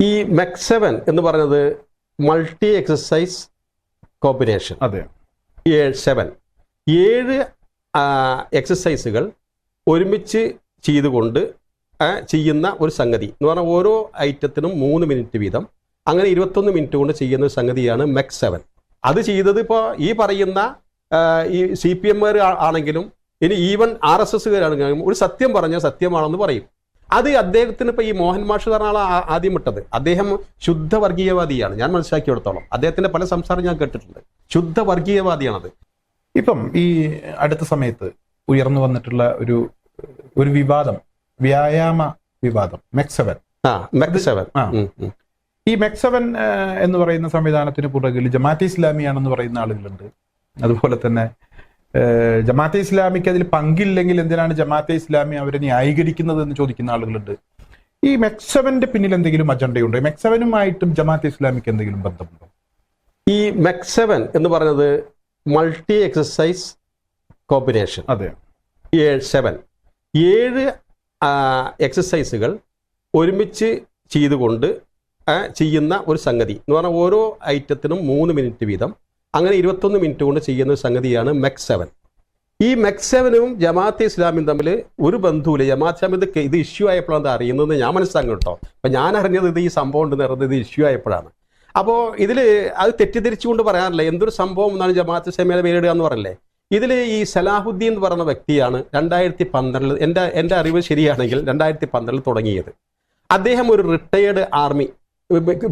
ഈ മെക് സെവൻ എന്ന് പറയുന്നത് മൾട്ടി എക്സസൈസ് കോമ്പിനേഷൻ അതെ. ഏഴ് സെവൻ ഏഴ് എക്സസൈസുകൾ ഒരുമിച്ച് ചെയ്തുകൊണ്ട് ചെയ്യുന്ന ഒരു സംഗതി. എന്ന് പറഞ്ഞാൽ ഓരോ ഐറ്റത്തിനും മൂന്ന് മിനിറ്റ് വീതം. അങ്ങനെ ഇരുപത്തൊന്ന് മിനിറ്റ് കൊണ്ട് ചെയ്യുന്ന ഒരു സംഗതിയാണ് മെക് സെവൻ അത് ചെയ്തത് ഇപ്പോൾ ഈ പറയുന്ന ഈ സി പി എമ്മുകാർ ആണെങ്കിലും ഇനി ഈവൻ ആർ എസ് എസ്സുകാരാണെങ്കിലും ഒരു സത്യം പറഞ്ഞാൽ സത്യമാണെന്ന് പറയും. അത് അദ്ദേഹത്തിന് ഇപ്പൊ ഈ മോഹൻ മാഷ് പറഞ്ഞ ആദ്യം വിട്ടത് അദ്ദേഹം ശുദ്ധ വർഗീയവാദിയാണ് ഞാൻ മനസ്സിലാക്കിയെടുത്തോളം. അദ്ദേഹത്തിന്റെ പല സംസാരം ഞാൻ കേട്ടിട്ടുണ്ട്. ശുദ്ധ വർഗീയവാദിയാണത് ഇപ്പം ഈ അടുത്ത സമയത്ത് ഉയർന്നു വന്നിട്ടുള്ള ഒരു ഒരു വിവാദം വ്യായാമ വിവാദം മെക്സവൻ. ആ മെക്സവൻ. ആ. ഈ മെക്സവൻ എന്ന് പറയുന്ന സംവിധാനത്തിന് പുറകിൽ ജമാഅത്തെ ഇസ്ലാമിയാണെന്ന് പറയുന്ന ആളുകളുണ്ട്. അതുപോലെ തന്നെ ജമാഅത്തെ ഇസ്ലാമിക്ക് അതിൽ പങ്കില്ലെങ്കിൽ എന്തിനാണ് ജമാഅത്തെ ഇസ്ലാമി അവരെ ന്യായീകരിക്കുന്നത് എന്ന് ചോദിക്കുന്ന ആളുകളുണ്ട്. ഈ മെക്സവന്റെ പിന്നിൽ എന്തെങ്കിലും അജണ്ടയുണ്ടോ? മെക്സവനുമായിട്ടും ജമാഅത്തെ ഇസ്ലാമിക്ക് എന്തെങ്കിലും ബന്ധമുണ്ടോ? ഈ മെക്സവൻ എന്ന് പറയുന്നത് മൾട്ടി എക്സസൈസ് കോമ്പിനേഷൻ. അതെ. ഏഴ് സെവൻ. ഏഴ് എക്സസൈസുകൾ ഒരുമിച്ച് ചെയ്തുകൊണ്ട് ചെയ്യുന്ന ഒരു സംഗതി. എന്ന് പറഞ്ഞാൽ ഓരോ ഐറ്റത്തിനും മൂന്ന് മിനിറ്റ് വീതം അങ്ങനെ ഇരുപത്തൊന്ന് മിനിറ്റ് കൊണ്ട് ചെയ്യുന്ന സംഗതിയാണ് മെക് സെവൻ. ഈ മെക് സെവനും ജമാഅത്ത് ഇസ്ലാമിയും തമ്മിൽ ഒരു ബന്ധുവില്ല ജമാഅത്ത് ഇസ്ലാമിത് ഇത് ഇഷ്യൂ ആയപ്പോഴാണ് അറിയുന്നത് ഞാൻ മനസ്സിലാക്കി കേട്ടോ. അപ്പം ഞാൻ അറിഞ്ഞത് ഇത് ഈ സംഭവം ഉണ്ടെന്ന് അറിഞ്ഞത് ഇത് ഇഷ്യൂ ആയപ്പോഴാണ്. അപ്പോൾ ഇതിൽ അത് തെറ്റിദ്ധരിച്ചുകൊണ്ട് പറയാറില്ല. എന്തൊരു സംഭവം എന്നാണ് ജമാഅത്ത് ഇസ്ലാമിയെ പേരിടുക എന്ന് പറയല്ലേ? ഇതിൽ ഈ സലാഹുദ്ദീൻ എന്ന് പറയുന്ന വ്യക്തിയാണ് രണ്ടായിരത്തി പന്ത്രണ്ടിൽ എന്റെ എന്റെ അറിവ് ശരിയാണെങ്കിൽ രണ്ടായിരത്തി പന്ത്രണ്ടിൽ തുടങ്ങിയത്. അദ്ദേഹം ഒരു റിട്ടയേർഡ് ആർമി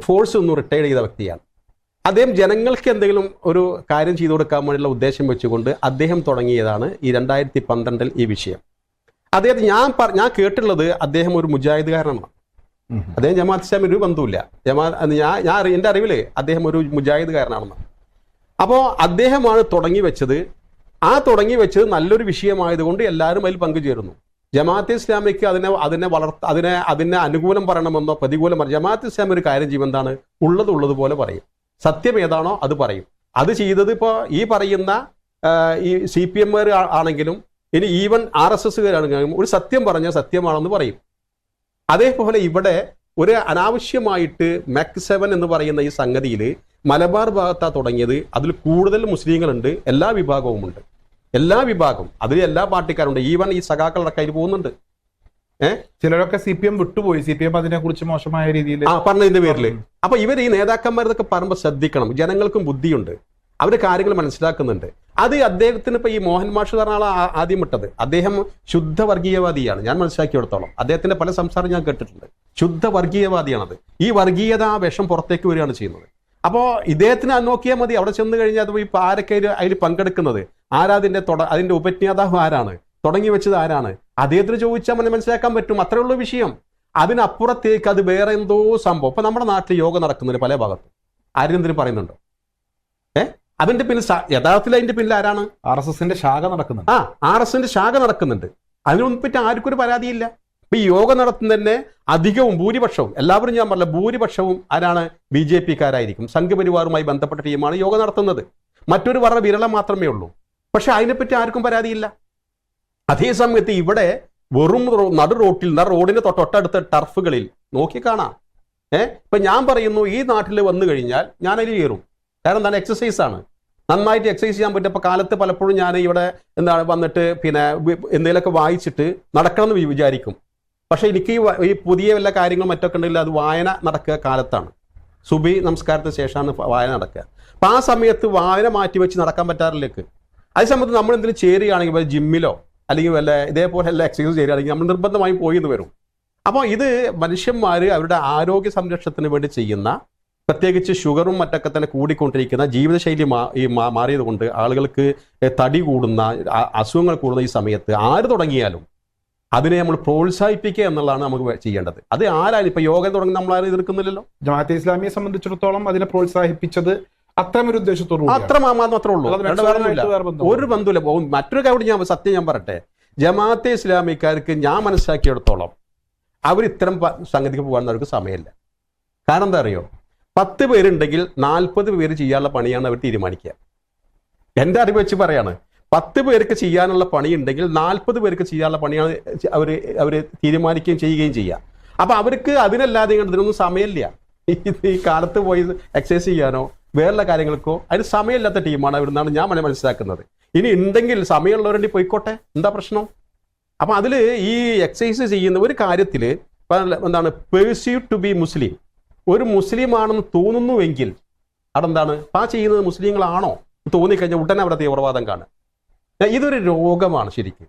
ഫോഴ്സ് ഒന്നും റിട്ടയർഡ് ചെയ്ത വ്യക്തിയാണ്. അദ്ദേഹം ജനങ്ങൾക്ക് എന്തെങ്കിലും ഒരു കാര്യം ചെയ്തു കൊടുക്കാൻ വേണ്ടിയുള്ള ഉദ്ദേശം വെച്ചുകൊണ്ട് അദ്ദേഹം തുടങ്ങിയതാണ് ഈ രണ്ടായിരത്തി പന്ത്രണ്ടിൽ ഈ വിഷയം. അദ്ദേഹത്തെ ഞാൻ ഞാൻ കേട്ടിട്ടുള്ളത് അദ്ദേഹം ഒരു മുജാഹിദുകാരനാണ്. അദ്ദേഹം ജമാഅത്ത് ഇസ്ലാമിൽ ഒരു ബന്ധുവില്ല ജമാ ഞാൻ ഞാൻ എന്റെ അറിവിൽ അദ്ദേഹം ഒരു മുജാഹിദുകാരനാണെന്ന്. അപ്പോൾ അദ്ദേഹമാണ് തുടങ്ങി വെച്ചത്. ആ തുടങ്ങി വെച്ചത് നല്ലൊരു വിഷയമായതുകൊണ്ട് എല്ലാവരും അതിൽ പങ്കുചേരുന്നു. ജമാഅത്ത് ഇസ്ലാമിക്ക് അതിനെ അതിനെ വളർത്ത അതിനെ അതിനെ അനുകൂലം പറയണമെന്നോ പ്രതികൂലം പറയും ജമാഅത്ത് ഇസ്ലാമി ഒരു കാര്യം ചെയ്യുമ്പോൾ എന്താണ്? ഉള്ളത് ഉള്ളതുപോലെ പറയും. സത്യം ഏതാണോ അത് പറയും. അത് ചെയ്തത് ഇപ്പോൾ ഈ പറയുന്ന ഈ സി പി എമ്മുകാർ ആണെങ്കിലും ഇനി ഈവൻ ആർ എസ് എസ്സുകാരാണെങ്കിലും ഒരു സത്യം പറഞ്ഞാൽ സത്യമാണെന്ന് പറയും. അതേപോലെ ഇവിടെ ഒരു അനാവശ്യമായിട്ട് മെക് സെവൻ എന്ന് പറയുന്ന ഈ സംഗതിയിൽ മലബാർ ഭാഗത്താ തുടങ്ങിയത്. അതിൽ കൂടുതൽ മുസ്ലിങ്ങളുണ്ട് എല്ലാ വിഭാഗവുമുണ്ട്. എല്ലാ വിഭാഗം അതിൽ എല്ലാ പാർട്ടിക്കാരുണ്ട്. ഈവൻ ഈ സഖാക്കളുടെ അതിൽ പോകുന്നുണ്ട്. ഏഹ് ചിലരൊക്കെ സി പി എം വിട്ടുപോയി. സി പി എം അതിനെ കുറിച്ച് മോശമായ രീതിയിൽ ആ പറഞ്ഞതിന്റെ പേരിൽ അപ്പൊ ഇവർ ഈ നേതാക്കന്മാരതൊക്കെ പറയുമ്പോൾ ശ്രദ്ധിക്കണം. ജനങ്ങൾക്കും ബുദ്ധിയുണ്ട്. അവർ കാര്യങ്ങൾ മനസ്സിലാക്കുന്നുണ്ട്. അത് അദ്ദേഹത്തിന് ഇപ്പൊ ഈ മോഹൻ മാഷ് പറഞ്ഞ ആദ്യം വിട്ടത് അദ്ദേഹം ശുദ്ധ വർഗീയവാദിയാണ് ഞാൻ മനസ്സിലാക്കിയെടുത്തോളം. അദ്ദേഹത്തിന്റെ പല സംസാരം ഞാൻ കേട്ടിട്ടുണ്ട്. ശുദ്ധ വർഗീയവാദിയാണത് ഈ വർഗീയത ആ വിഷം പുറത്തേക്ക് വരികയാണ് ചെയ്യുന്നത്. അപ്പോൾ ഇദ്ദേഹത്തിന് നോക്കിയാൽ മതി. അവിടെ ചെന്ന് കഴിഞ്ഞാൽ അത് ഇപ്പൊ ആരൊക്കെ അതിൽ- പങ്കെടുക്കുന്നത്? ആരാ അതിന്റെ തുട അതിന്റെ ഉപജ്ഞാതാവ് ആരാണ്? തുടങ്ങി വെച്ചത് ആരാണ്? അദ്ദേഹത്തിന് ചോദിച്ചാൽ മന- മനസ്സിലാക്കാൻ പറ്റും. അത്രയുള്ള വിഷയം. അതിനപ്പുറത്തേക്ക് അത് വേറെ എന്തോ സംഭവം. ഇപ്പൊ നമ്മുടെ നാട്ടിൽ യോഗ നടക്കുന്നില്ല പല ഭാഗത്തും. ആരെന്തിനും പറയുന്നുണ്ടോ. ഏ? അതിന്റെ പിന്നിൽ യഥാർത്ഥത്തിൽ അതിന്റെ പിന്നിൽ ആരാണ്? ആർ എസ് എസിന്റെ ശാഖ നടക്കുന്നുണ്ട്. ആ ആർ എസ് എസിന്റെ ശാഖ നടക്കുന്നുണ്ട്. അതിനൊന്നും പറ്റി ആർക്കും ഒരു പരാതിയില്ല. ഇപ്പൊ ഈ യോഗ നടത്തുന്നതന്നെ അധികവും ഭൂരിപക്ഷവും എല്ലാവരും ഞാൻ പറഞ്ഞ ഭൂരിപക്ഷവും ആരാണ്? B J പിക്കാരായിരിക്കും. സംഘപരിവാറുമായി ബന്ധപ്പെട്ട ടീമാണ് യോഗ നടത്തുന്നത്. മറ്റൊരു വളരെ വിരളം മാത്രമേ ഉള്ളൂ. പക്ഷെ അതിനെപ്പറ്റി ആർക്കും പരാതിയില്ല. അതേസമയത്ത് ഇവിടെ വെറും നടു റോട്ടിൽ നട റോഡിന് തൊട്ടടുത്ത ടർഫുകളിൽ. നോക്കി കാണാം. ഏഹ് ഇപ്പൊ ഞാൻ പറയുന്നു ഈ നാട്ടിൽ വന്നു കഴിഞ്ഞാൽ ഞാൻ അതിൽ കയറും. കാരണം എന്താണ്? എക്സസൈസ് ആണ്. നന്നായിട്ട് എക്സസൈസ് ചെയ്യാൻ പറ്റും. ഇപ്പൊ കാലത്ത് പലപ്പോഴും ഞാൻ ഇവിടെ എന്താണ് വന്നിട്ട് പിന്നെ എന്തെങ്കിലുമൊക്കെ വായിച്ചിട്ട് നടക്കണം എന്ന് വിചാരിക്കും. പക്ഷെ എനിക്ക് ഈ പുതിയ വല്ല കാര്യങ്ങളും മറ്റൊക്കെ ഉണ്ടെങ്കിൽ അത് വായന നടക്കുക കാലത്താണ്. സുബി നമസ്കാരത്തിന് ശേഷമാണ് വായന നടക്കുക. അപ്പൊ ആ സമയത്ത് വായന മാറ്റി വെച്ച് നടക്കാൻ പറ്റാറില്ലേക്ക്. അതേ സമയത്ത് നമ്മൾ എന്തെങ്കിലും ചേരുകയാണെങ്കിൽ ജിമ്മിലോ അല്ലെങ്കിൽ വല്ല ഇതേപോലെ എല്ലാ എക്സസൈസ് ചെയ്യുകയാണെങ്കിൽ നമ്മൾ നിർബന്ധമായും പോയി എന്ന് വരും. അപ്പോൾ ഇത് മനുഷ്യന്മാർ അവരുടെ ആരോഗ്യ സംരക്ഷണത്തിന് വേണ്ടി ചെയ്യുന്ന പ്രത്യേകിച്ച് ഷുഗറും മറ്റൊക്കെ തന്നെ കൂടിക്കൊണ്ടിരിക്കുന്ന ജീവിതശൈലി മാ ഈ മാറിയത് കൊണ്ട് ആളുകൾക്ക് തടി കൂടുന്ന അസുഖങ്ങൾ കൂടുന്ന ഈ സമയത്ത് ആര് തുടങ്ങിയാലും അതിനെ നമ്മൾ പ്രോത്സാഹിപ്പിക്കുക എന്നുള്ളതാണ് നമുക്ക് ചെയ്യേണ്ടത്. അത് ആരായാലും ഇപ്പൊ യോഗ തുടങ്ങി നമ്മൾ ആരും എതിർക്കുന്നില്ലല്ലോ. ജമാഅത്തെ ഇസ്ലാമിയെ സംബന്ധിച്ചിടത്തോളം അതിനെ പ്രോത്സാഹിപ്പിച്ചത് അത്തരം ഒരു ഉദ്ദേശത്തോടു അത്ര മാത്രമേ ഉള്ളൂ. ഒരു ബന്ധുല്ല മറ്റൊരു കാര്യം ഞാൻ സത്യം ഞാൻ പറട്ടെ ജമാഅത്തെ ഇസ്ലാമിക്കാർക്ക് ഞാൻ മനസ്സിലാക്കിയെടുത്തോളം അവർ ഇത്തരം സംഗതിക്ക് പോകാൻ അവർക്ക് സമയമില്ല. കാരണം എന്താ അറിയോ? പത്ത് പേരുണ്ടെങ്കിൽ നാൽപ്പത് പേര് ചെയ്യാനുള്ള പണിയാണ് അവർ തീരുമാനിക്കുക. എന്റെ അറിവ് വെച്ച് പറയാണ്. പത്ത് പേർക്ക് ചെയ്യാനുള്ള പണി ഉണ്ടെങ്കിൽ നാൽപ്പത് പേർക്ക് ചെയ്യാനുള്ള പണിയാണ് അവർ അവർ തീരുമാനിക്കുകയും ചെയ്യുകയും ചെയ്യുക. അപ്പൊ അവർക്ക് അതിനല്ലാതെ ഇതിനൊന്നും സമയമില്ല. ഈ കാലത്ത് പോയി എക്സസൈസ് ചെയ്യാനോ വേറെയുള്ള കാര്യങ്ങൾക്കോ? അതിന് സമയമില്ലാത്ത ടീമാണ് അവിടുന്നാണ് ഞാൻ മന- മനസ്സിലാക്കുന്നത്. ഇനി ഉണ്ടെങ്കിൽ സമയമുള്ളവരുടെ പോയിക്കോട്ടെ? എന്താ പ്രശ്നം? അപ്പൊ അതിൽ ഈ എക്സസൈസ് ചെയ്യുന്ന ഒരു കാര്യത്തിൽ എന്താണ്? Perceive to be Muslim. ഒരു മുസ്ലിം ആണെന്ന് തോന്നുന്നുവെങ്കിൽ അതെന്താണ്? ആ ചെയ്യുന്നത് മുസ്ലിങ്ങളാണോ? തോന്നിക്കഴിഞ്ഞാൽ ഉടനെ അവിടെ തീവ്രവാദം കാണും ഇതൊരു രോഗമാണ് ശരിക്കും.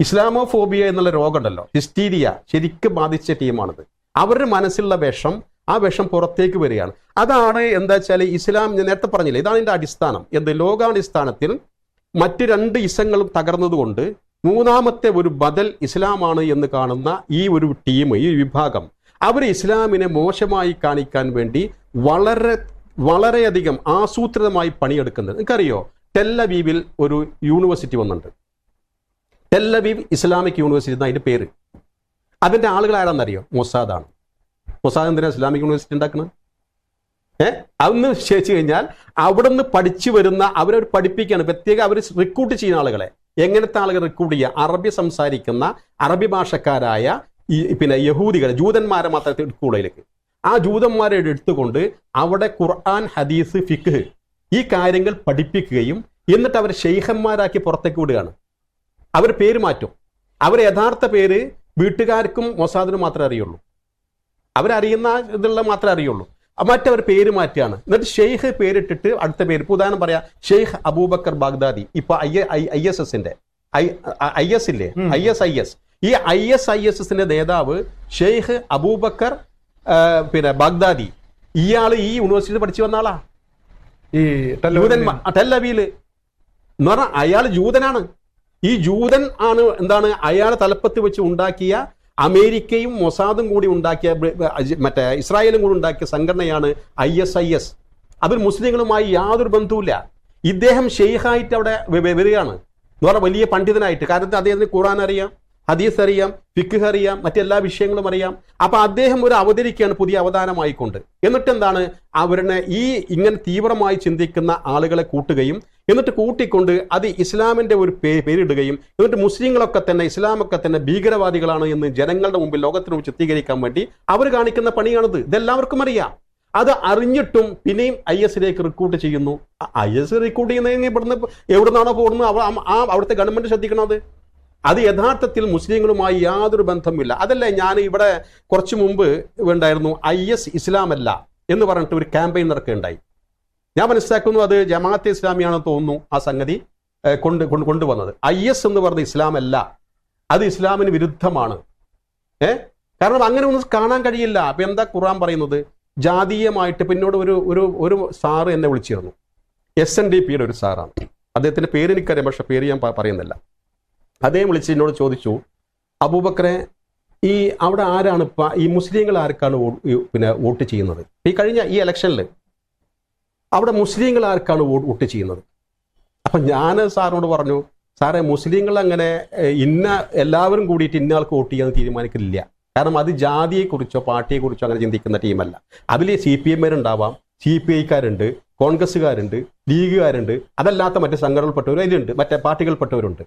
ഇസ്ലാമോഫോബിയ എന്നുള്ള രോഗമുണ്ടല്ലോ. ഹിസ്റ്റീരിയ ശരിക്കും ബാധിച്ച ടീമാണിത്. അവരുടെ മനസ്സിലുള്ള വിഷം ആ വിഷം പുറത്തേക്ക് വരികയാണ്. അതാണ് എന്താ വെച്ചാൽ ഇസ്ലാം ഞാൻ നേരത്തെ പറഞ്ഞില്ല ഇതാണ് ഇതിന്റെ അടിസ്ഥാനം. എന്ത്? ലോകാടിസ്ഥാനത്തിൽ മറ്റ് രണ്ട് ഇസങ്ങളും തകർന്നതുകൊണ്ട് മൂന്നാമത്തെ ഒരു ബദൽ ഇസ്ലാമാണ് എന്ന് കാണുന്ന ഈ ഒരു ടീം ഈ വിഭാഗം അവർ ഇസ്ലാമിനെ മോശമായി കാണിക്കാൻ വേണ്ടി വളരെ വളരെയധികം ആസൂത്രിതമായി പണിയെടുക്കുന്നത് നിങ്ങൾക്കറിയോ? ടെല്ലവീവിൽ ഒരു യൂണിവേഴ്സിറ്റി വന്നിട്ടുണ്ട്. ടെല്ലവീവ് ഇസ്ലാമിക് യൂണിവേഴ്സിറ്റി എന്നാണ് അതിന്റെ പേര്. അതിന്റെ ആളുകൾ ആരാണെന്നറിയോ മൊസാദാണ്. മൊസാദ് എന്തിനാ ഇസ്ലാമിക് യൂണിവേഴ്സിറ്റി ഉണ്ടാക്കുന്നത് ഏഹ് അതൊന്ന് ശേഷിച്ചു കഴിഞ്ഞാൽ അവിടെ നിന്ന് പഠിച്ചു വരുന്ന അവരവർ പഠിപ്പിക്കുകയാണ് പ്രത്യേകം അവർ റിക്രൂട്ട് ചെയ്യുന്ന ആളുകളെ. എങ്ങനത്തെ ആളുകൾ റിക്രൂട്ട് ചെയ്യുക അറബി സംസാരിക്കുന്ന അറബി ഭാഷക്കാരായ ഈ പിന്നെ യഹൂദികൾ ജൂതന്മാരെ മാത്രം സ്കൂളിലേക്ക് ആ ജൂതന്മാരെ എടുത്തുകൊണ്ട് അവിടെ ഖുർആൻ ഹദീസ് ഫിഖ് ഈ കാര്യങ്ങൾ പഠിപ്പിക്കുകയും എന്നിട്ട് അവർ ഷെയ്ഖന്മാരാക്കി പുറത്തേക്ക് വിടുകയാണ്. അവർ പേര് മാറ്റും. അവർ യഥാർത്ഥ പേര് വീട്ടുകാർക്കും മൊസാദിനും മാത്രമേ അറിയുള്ളൂ. അവരറിയുന്ന ഇതുള്ള മാത്രമേ അറിയുള്ളൂ. മറ്റവർ പേര് മാറ്റിയാണ് എന്നിട്ട് ഷെയ്ഖ് പേരിട്ടിട്ട് അടുത്ത പേര് ഇപ്പൊ ഉദാഹരണം പറയാം ഷെയ്ഖ് അബൂബക്കർ ബാഗ്ദാദി ഇപ്പൊ ഐ ഐ എസ് എസിന്റെ ഐ എസ് ഇല്ലേ? ഐ എസ് ഐ എസ് ഈ ഐ എസ് ഐ എസ് എസിന്റെ നേതാവ് ഷെയ്ഖ് അബൂബക്കർ പിന്നെ ബാഗ്ദാദി. ഇയാൾ ഈ യൂണിവേഴ്സിറ്റിയിൽ പഠിച്ചു വന്ന ആളാ. ഈ ടെല്ലവിയിൽ എന്ന് പറഞ്ഞാൽ അയാൾ ജൂതനാണ്. ഈ ജൂതൻ ആണ് എന്താണ് അയാൾ തലപ്പത്ത് വെച്ച് ഉണ്ടാക്കിയ അമേരിക്കയും മൊസാദും കൂടി ഉണ്ടാക്കിയ മറ്റേ ഇസ്രായേലും കൂടി ഉണ്ടാക്കിയ സംഘടനയാണ് ഐ എസ് ഐ എസ്. അതിൽ മുസ്ലിങ്ങളുമായി യാതൊരു ബന്ധവുമില്ല. ഇദ്ദേഹം ഷെയ്ഖായിട്ട് അവിടെ വരികയാണ്. എന്ന് വലിയ പണ്ഡിതനായിട്ട്. കാരണം അദ്ദേഹത്തിന് ഖുറാൻ അറിയാം. ഹദീസ് അറിയാം ഫിഖ് അറിയാം മറ്റെല്ലാ വിഷയങ്ങളും അറിയാം. അപ്പൊ അദ്ദേഹം ഒരു അവതരിക്കുകയാണ് പുതിയ അവതാരമായിക്കൊണ്ട്. എന്നിട്ട് എന്താണ് അവരുടെ ഈ ഇങ്ങനെ തീവ്രമായി ചിന്തിക്കുന്ന ആളുകളെ കൂട്ടുകയും എന്നിട്ട് കൂട്ടിക്കൊണ്ട് അത് ഇസ്ലാമിന്റെ ഒരു പേ പേരിടുകയും എന്നിട്ട് മുസ്ലിങ്ങളൊക്കെ തന്നെ ഇസ്ലാമൊക്കെ തന്നെ ഭീകരവാദികളാണ് എന്ന് ജനങ്ങളുടെ മുമ്പിൽ ലോകത്തിന് ചിത്രീകരിക്കാൻ വേണ്ടി അവർ കാണിക്കുന്ന പണിയാണിത്. ഇതെല്ലാവർക്കും അറിയാം. അത് അറിഞ്ഞിട്ടും പിന്നെയും ഐ എസിലേക്ക് റിക്രൂട്ട് ചെയ്യുന്നു. ഐ എസ് റിക്രൂട്ട് ചെയ്യുന്ന ഇവിടുന്ന് എവിടുന്നാണോ പോകുന്നത്? ആ അവിടുത്തെ ഗവൺമെന്റ് ശ്രദ്ധിക്കണത് അത് യഥാർത്ഥത്തിൽ മുസ്ലിങ്ങളുമായി യാതൊരു ബന്ധമില്ല അതല്ലേ ഞാൻ ഇവിടെ കുറച്ചു മുമ്പ് ഉണ്ടായിരുന്നു ഐ എസ് ഇസ്ലാമല്ല എന്ന് പറഞ്ഞിട്ട് ഒരു ക്യാമ്പയിൻ നടക്കുകയുണ്ടായി. ഞാൻ മനസ്സിലാക്കുന്നു അത് ജമാഅത്തെ ഇസ്ലാമിയാണെന്ന് തോന്നുന്നു ആ സംഗതി കൊണ്ട് കൊണ്ട് കൊണ്ടുവന്നത്. ഐ എസ് എന്ന് പറഞ്ഞ ഇസ്ലാമല്ല. അത് ഇസ്ലാമിന് വിരുദ്ധമാണ്. ഏ? കാരണം അങ്ങനെ ഒന്നും കാണാൻ കഴിയില്ല. അപ്പൊ എന്താ ഖുറാൻ പറയുന്നത്? ജാതീയമായിട്ട് പിന്നോട് ഒരു ഒരു ഒരു സാറ് എന്നെ വിളിച്ചിരുന്നു. എസ് എൻ ഡി പിയുടെ ഒരു സാറാണ്. അദ്ദേഹത്തിന്റെ പേര് എനിക്കറിയാം പക്ഷെ പേര് ഞാൻ പറയുന്നില്ല. അദ്ദേഹം വിളിച്ച് എന്നോട് ചോദിച്ചു അബൂബക്കറെ ഈ അവിടെ ആരാണ് ഈ മുസ്ലിങ്ങൾ ആർക്കാണ് പിന്നെ വോട്ട് ചെയ്യുന്നത്? ഈ കഴിഞ്ഞ ഈ ഇലക്ഷനിൽ അവിടെ മുസ്ലിങ്ങൾ ആർക്കാണ് വോട്ട് ചെയ്യുന്നത്? അപ്പൊ ഞാൻ സാറിനോട് പറഞ്ഞു സാറേ മുസ്ലിങ്ങൾ അങ്ങനെ ഇന്ന എല്ലാവരും കൂടിയിട്ട് ഇന്ന ആൾക്ക് വോട്ട് ചെയ്യാൻ തീരുമാനിക്കില്ല കാരണം അത് ജാതിയെക്കുറിച്ചോ പാർട്ടിയെക്കുറിച്ചോ അങ്ങനെ ചിന്തിക്കുന്ന ടീമല്ല. അതിൽ സി പി എമ്മുണ്ടാവാം സി പി ഐക്കാരുണ്ട് കോൺഗ്രസ്സുകാരുണ്ട് ലീഗുകാരുണ്ട് അതല്ലാത്ത മറ്റ് സംഘടനകൾപ്പെട്ടവരും അതിലുണ്ട് മറ്റേ പാർട്ടികൾപ്പെട്ടവരുണ്ട്.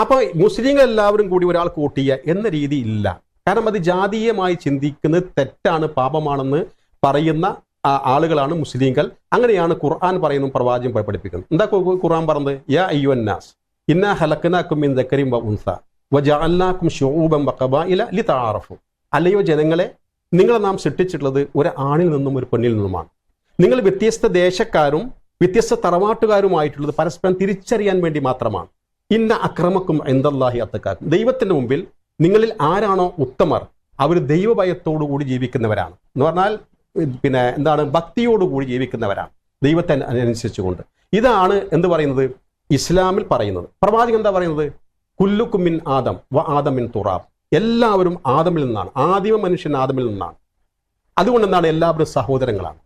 അപ്പൊ മുസ്ലിങ്ങൾ എല്ലാവരും കൂടി ഒരാൾ കൂട്ടിയ എന്ന രീതി ഇല്ല. കാരണം അത് ജാതീയമായി ചിന്തിക്കുന്നത് തെറ്റാണ് പാപമാണെന്ന് പറയുന്ന ആളുകളാണ് മുസ്ലിങ്ങൾ. അങ്ങനെയാണ് ഖുർആൻ പറയുന്നു പ്രവാചകം പഠിപ്പിക്കുന്നത്. എന്താ ഖുർആൻ പറഞ്ഞത്? യാ അയ്യുന്നാസ് ഇന്ന ഹലക്കനാക്കും ദക്കരിം വ ഉൻസ വജഅൽനാക്കും ശുഊബൻ വഖബായില ലിതആറഫു അല്ലയോ ജനങ്ങളെ നിങ്ങളെ നാം സൃഷ്ടിച്ചിട്ടുള്ളത് ഒരു ആണിൽ നിന്നും ഒരു പെണ്ണിൽ നിന്നുമാണ്. നിങ്ങൾ വ്യത്യസ്ത ദേശക്കാരും വ്യത്യസ്ത തറവാട്ടുകാരുമായിട്ടുള്ളത് പരസ്പരം തിരിച്ചറിയാൻ വേണ്ടി മാത്രമാണ്. ഇന്ന അക്രമക്കും എന്തല്ലാഹി അത്തക്കാക്കും. ദൈവത്തിന്റെ മുമ്പിൽ നിങ്ങളിൽ ആരാണോ ഉത്തമർ അവർ ദൈവഭയത്തോടു കൂടി ജീവിക്കുന്നവരാണ്. എന്ന് പറഞ്ഞാൽ പിന്നെ എന്താണ് ഭക്തിയോടുകൂടി ജീവിക്കുന്നവരാണ്. ദൈവത്തെ അനു- അനുസരിച്ചുകൊണ്ട്. ഇതാണ് എന്ത് പറയുന്നത്? ഇസ്ലാമിൽ പറയുന്നത്. പ്രവാചകൻ എന്താ പറയുന്നത്? കുല്ലുക്കുമിൻ ആദം വ ആദമിൻ തുറാബ്. എല്ലാവരും ആദമിൽ നിന്നാണ്. ആദിമ മനുഷ്യൻ ആദമിൽ നിന്നാണ്. അതുകൊണ്ട് എന്താണ്? എല്ലാവരും സഹോദരങ്ങളാണ്.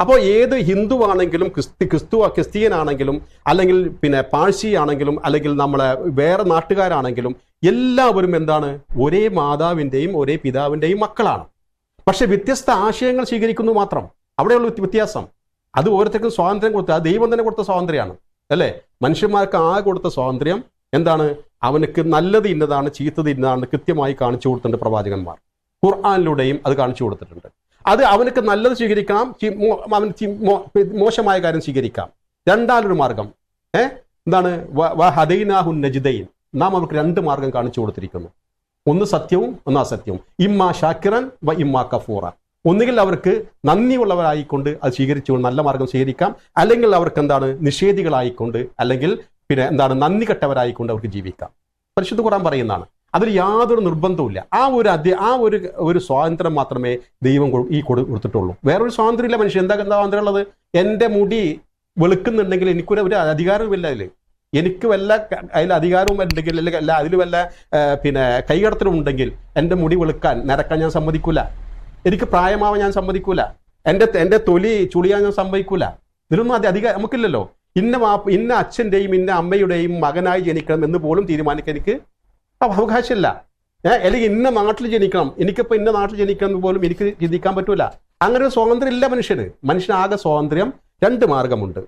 അപ്പോൾ ഏത് ഹിന്ദു ആണെങ്കിലും ക്രിസ്തി ക്രിസ്തു ക്രിസ്ത്യനാണെങ്കിലും അല്ലെങ്കിൽ പിന്നെ പാഴ്സി ആണെങ്കിലും അല്ലെങ്കിൽ നമ്മളെ വേറെ നാട്ടുകാരാണെങ്കിലും എല്ലാവരും എന്താണ്? ഒരേ മാതാവിന്റെയും ഒരേ പിതാവിന്റെയും മക്കളാണ്. പക്ഷെ വ്യത്യസ്ത ആശയങ്ങൾ സ്വീകരിക്കുന്നു മാത്രം. അവിടെയുള്ള വ്യത്യാസം. അത് ഓരോരുത്തർക്കും സ്വാതന്ത്ര്യം കൊടുത്ത ദൈവം തന്നെ കൊടുത്ത സ്വാതന്ത്ര്യമാണ്. അല്ലേ? മനുഷ്യന്മാർക്ക് ആ കൊടുത്ത സ്വാതന്ത്ര്യം എന്താണ്? അവനക്ക് നല്ലത് ഇന്നതാണ് ചീത്തത് ഇന്നതാണ് കൃത്യമായി കാണിച്ചു കൊടുത്തിട്ടുണ്ട് പ്രവാചകന്മാർ. ഖുർആാനിലൂടെയും അത് കാണിച്ചു കൊടുത്തിട്ടുണ്ട്. അത് അവനക്ക് നല്ലത് സ്വീകരിക്കാം മോ- മോശമായ കാര്യം സ്വീകരിക്കാം. രണ്ടാലൊരു മാർഗം. ഏ? എന്താണ്? ഹദൈനാഹു നജിദൈൻ. നാം അവർക്ക് രണ്ട് മാർഗം കാണിച്ചു കൊടുത്തിരിക്കുന്നു. ഒന്ന് സത്യവും ഒന്ന് അസത്യവും. ഇമ്മ ഷാക്കിറൻ വ ഇമ്മ കഫൂറ. ഒന്നുകിൽ അവർക്ക് നന്ദിയുള്ളവരായിക്കൊണ്ട് അത് സ്വീകരിച്ചുകൊണ്ട് നല്ല മാർഗം സ്വീകരിക്കാം. അല്ലെങ്കിൽ അവർക്ക് എന്താണ്? നിഷേധികളായിക്കൊണ്ട് അല്ലെങ്കിൽ പിന്നെ എന്താണ്? നന്ദി കെട്ടവരായിക്കൊണ്ട് അവർക്ക് ജീവിക്കാം. പരിശുദ്ധ ഖുറാൻ പറയുന്നതാണ്. അതിൽ യാതൊരു നിർബന്ധവുമില്ല. ആ ഒരു അധ്യ ആ ഒരു ഒരു സ്വാതന്ത്ര്യം മാത്രമേ ദൈവം ഈ കൊടു കൊടുത്തിട്ടുള്ളൂ. വേറൊരു സ്വാതന്ത്ര്യം ഇല്ല മനുഷ്യൻ എന്താ സ്വാതന്ത്ര്യം ഉള്ളത് എന്റെ മുടി വെളുക്കുന്നുണ്ടെങ്കിൽ എനിക്കൊരു ഒരു അധികാരവുമില്ല അതിൽ. എനിക്ക് വല്ല അതിൽ അധികാരവും ഉണ്ടെങ്കിൽ അല്ലെങ്കിൽ അല്ല അതിൽ വല്ല പിന്നെ കൈകടത്തലും ഉണ്ടെങ്കിൽ എന്റെ മുടി വെളുക്കാൻ നിരക്കാൻ ഞാൻ സമ്മതിക്കൂല. എനിക്ക് പ്രായമാവാൻ ഞാൻ സമ്മതിക്കൂല. എന്റെ എന്റെ തൊലി ചുളിയാൻ ഞാൻ സമ്മതിക്കൂല. ഇതിലൊന്നും അത് അധികം നമുക്കില്ലല്ലോ. ഇന്ന ഇന്ന അച്ഛന്റെയും ഇന്ന അമ്മയുടെയും മകനായി ജനിക്കണം എന്ന് പോലും തീരുമാനിക്കാൻ എനിക്ക് അവകാശമില്ല ഏഹ് അല്ലെങ്കിൽ ഇന്ന നാട്ടിൽ ജനിക്കണം. എനിക്കിപ്പോൾ ഇന്ന നാട്ടിൽ ജനിക്കണം എന്ന് പോലും എനിക്ക് ചിന്തിക്കാൻ പറ്റൂല. അങ്ങനെ ഒരു സ്വാതന്ത്ര്യം ഇല്ല മനുഷ്യന്. മനുഷ്യനാകെ സ്വാതന്ത്ര്യം രണ്ട് മാർഗമുണ്ട്.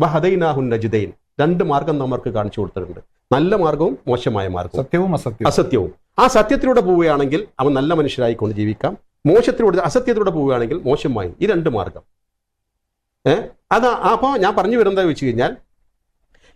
വഹദൈനാഹുൻ നജിദൈൻ. രണ്ട് മാർഗം നമ്മൾക്ക് കാണിച്ചു കൊടുത്തിട്ടുണ്ട്. നല്ല മാർഗവും മോശമായ മാർഗവും. സത്യവും അസത്യവും. അസത്യവും. ആ സത്യത്തിലൂടെ പോവുകയാണെങ്കിൽ അവൻ നല്ല മനുഷ്യരായിക്കൊണ്ട് ജീവിക്കാം. മോശത്തിലൂടെ അസത്യത്തിലൂടെ പോവുകയാണെങ്കിൽ മോശമായി. ഈ രണ്ട് മാർഗം. ഏഹ് അതാ അപ്പോൾ ഞാൻ പറഞ്ഞു വരുന്നത് വെച്ച് കഴിഞ്ഞാൽ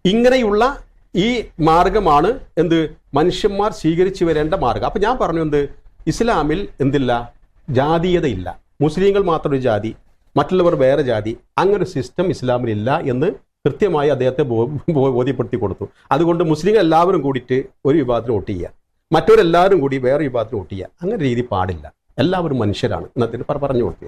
ഇങ്ങനെയുള്ള ഈ മാർഗമാണ് എന്ത്? മനുഷ്യന്മാർ സ്വീകരിച്ചു വരേണ്ട മാർഗം. അപ്പൊ ഞാൻ പറഞ്ഞു എന്ത്? ഇസ്ലാമിൽ എന്തില്ല? ജാതീയതയില്ല. മുസ്ലിങ്ങൾ മാത്രം ഒരു ജാതി മറ്റുള്ളവർ വേറെ ജാതി. അങ്ങനൊരു സിസ്റ്റം ഇസ്ലാമിലില്ല എന്ന് കൃത്യമായി അദ്ദേഹത്തെ ബോധ്യപ്പെടുത്തി കൊടുത്തു. അതുകൊണ്ട് മുസ്ലിങ്ങൾ എല്ലാവരും കൂടിയിട്ട് ഒരു വിഭാഗത്തിന് വോട്ട് ചെയ്യുക മറ്റവരെല്ലാവരും കൂടി വേറെ വിഭാഗത്തിന് വോട്ട് ചെയ്യുക അങ്ങനെ രീതി പാടില്ല. എല്ലാവരും മനുഷ്യരാണ്. എന്നതിന് പറ- പറഞ്ഞു കൊടുക്കുക